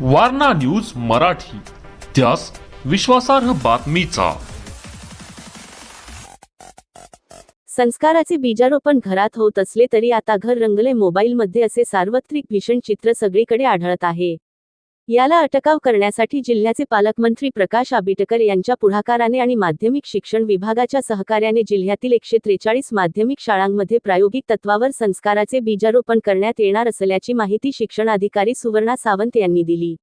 Warna news Marathi. त्यास विश्वासार्ह बातमीचा. संस्काराचे बीजारोपण घरात होत असले तरी आता घर रंगले मोबाईलमध्ये असे सार्वत्रिक भीषण चित्र सगळीकडे आढळत आहे. याला अटकाव करण्यासाठी जिल्ह्याचे पालकमंत्री प्रकाश आबिटकर यांच्या पुढाकाराने आणि माध्यमिक शिक्षण विभागाच्या सहकार्याने जिल्ह्यातील एकशे त्रेचाळीस माध्यमिक शाळांमध्ये प्रायोगिक तत्वावर संस्काराचे बीजारोपण करण्यात येणार असल्याची माहिती शिक्षणाधिकारी सुवर्णा सावंत यांनी दिली.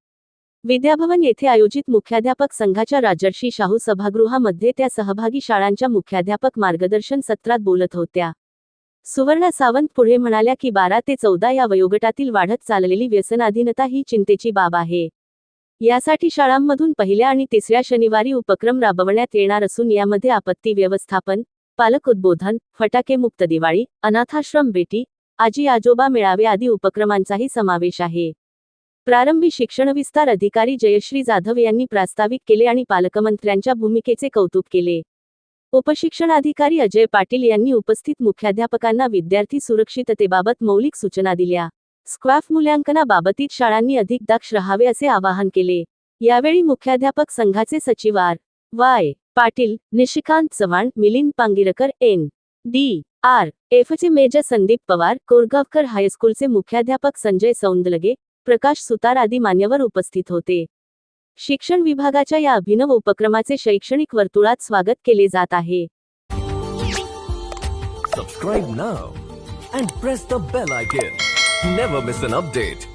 विद्याभवन येथे आयोजित मुख्याध्यापक संघाच्या राजर्षी शाहू सभागृहामध्ये त्या सहभागी शाळांच्या मुख्याध्यापक मार्गदर्शन सत्रात बोलत होत्या. सुवर्णा सावंत पुढे म्हणाल्या की बारा ते चौदा या वयोगटातील वाढत चाललेली व्यसनाधीनता ही चिंतेची बाब आहे. यासाठी शाळांमधून पहिल्या आणि तिसऱ्या शनिवारी उपक्रम राबवण्यात येणार असून यामध्ये आपत्ती व्यवस्थापन पालक उद्बोधन फटाके मुक्त दिवाळी अनाथाश्रम बेटी आजी आजोबा मेळावे आदी उपक्रमांचाही समावेश आहे. प्रारंभी शिक्षण विस्तार अधिकारी जयश्री जाधव यांनी प्रास्ताविक केले आणि पालकमंत्र्यांच्या भूमिकेचे कौतुक केले. उपशिक्षणाधिकारी अजय पाटील यांनी उपस्थित मुख्याध्यापकांना विद्यार्थी सुरक्षिततेबाबत मौलिक सूचना दिल्या. स्क्वॅफ मूल्यांकनाबाबतीत शाळांनी अधिक दक्ष राहावे असे आवाहन केले. यावेळी मुख्याध्यापक संघाचे सचिव R. Y. Patil Nishikant Chavan Milind Pangirkar N. D. R. एफचे major Sandeep Pawar Korgaonkar हायस्कूलचे मुख्याध्यापक संजय सौंदलगे प्रकाश सुतार आदी मान्यवर उपस्थित होते. शिक्षण विभागाच्या या अभिनव उपक्रमाचे शैक्षणिक वर्तुळात स्वागत केले जात आहे. Subscribe now and press the bell icon never miss an update